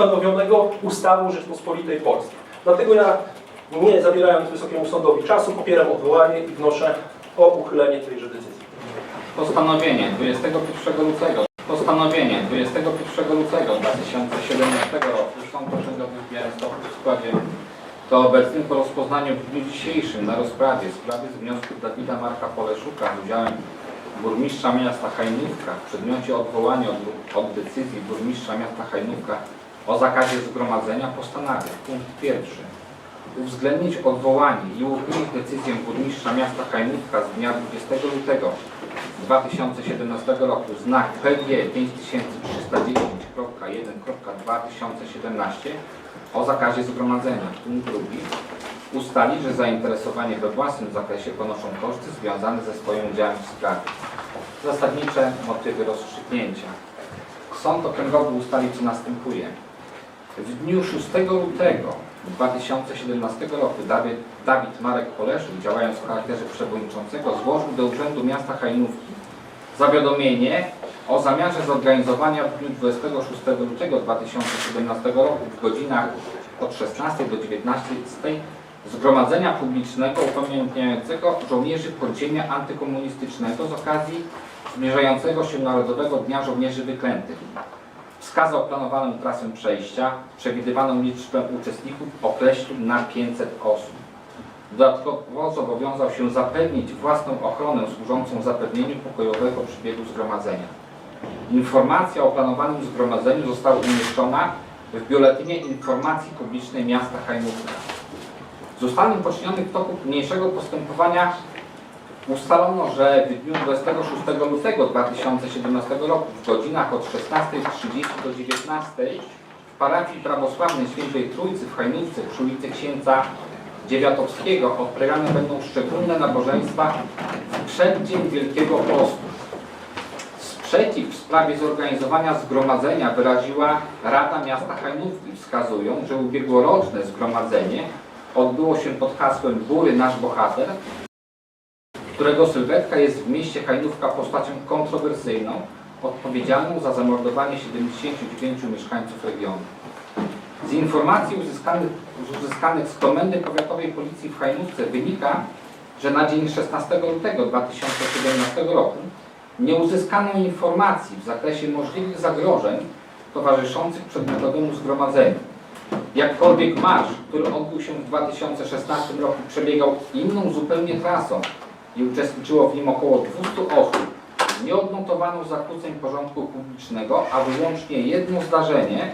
stanowionego ustawą Rzeczpospolitej Polskiej. Dlatego ja, nie zabierając Wysokiemu Sądowi czasu, popieram odwołanie i wnoszę o uchylenie tejże decyzji. Postanowienie 21 lutego Postanowienie 21 lutego 2017 roku Sąd Okręgowy w Białymstoku w składzie to obecnym po rozpoznaniu w dniu dzisiejszym na rozprawie sprawy z wniosku Dawida Marka Poleszuka z udziałem burmistrza miasta Hajnówka w przedmiocie odwołania od, od decyzji burmistrza miasta Hajnówka o zakazie zgromadzenia postanawia punkt pierwszy uwzględnić odwołanie i uchylić decyzję burmistrza miasta Hajnówka z dnia 20 lutego 2017 roku znak PG 5309.1.2017 o zakazie zgromadzenia. Punkt drugi. Ustalić, że zainteresowanie we własnym zakresie ponoszą koszty związane ze swoim udziałem w sprawie. Zasadnicze motywy rozstrzygnięcia. Sąd okręgowy ustali co następuje. W dniu 6 lutego 2017 roku Dawid, Dawid Marek Poleszyk, działając w charakterze przewodniczącego, złożył do Urzędu Miasta Hajnówki zawiadomienie o zamiarze zorganizowania w dniu 26 lutego 2017 roku w godzinach od 16 do 19 zgromadzenia publicznego upamiętniającego żołnierzy podziemia antykomunistycznego z okazji zbliżającego się Narodowego Dnia Żołnierzy Wyklętych. Wskazał planowaną trasę przejścia, przewidywaną liczbę uczestników określił na 500 osób. Dodatkowo zobowiązał się zapewnić własną ochronę służącą zapewnieniu pokojowego przebiegu zgromadzenia. Informacja o planowanym zgromadzeniu została umieszczona w Biuletynie Informacji Publicznej Miasta Hajnówka. Z ustaleń poczynionych w toku niniejszego postępowania ustalono, że w dniu 26 lutego 2017 roku w godzinach od 16.30 do 19.00 w parafii prawosławnej Świętej Trójcy w Hajnówce przy ulicy Księcia Dziewiatowskiego odprawiane będą szczególne nabożeństwa w przeddzień Wielkiego Postu. Sprzeciw w sprawie zorganizowania zgromadzenia wyraziła Rada Miasta Hajnówki, wskazując, że ubiegłoroczne zgromadzenie odbyło się pod hasłem Bury Nasz Bohater, którego sylwetka jest w mieście Hajnówka postacią kontrowersyjną, odpowiedzialną za zamordowanie 79 mieszkańców regionu. Z informacji uzyskanych, uzyskanych z Komendy Powiatowej Policji w Hajnówce wynika, że na dzień 16 lutego 2017 roku nie uzyskano informacji w zakresie możliwych zagrożeń towarzyszących przedmiotowemu zgromadzeniu. Jakkolwiek marsz, który odbył się w 2016 roku, przebiegał inną zupełnie trasą i uczestniczyło w nim około 200 osób, nie odnotowano zakłóceń porządku publicznego, a wyłącznie jedno zdarzenie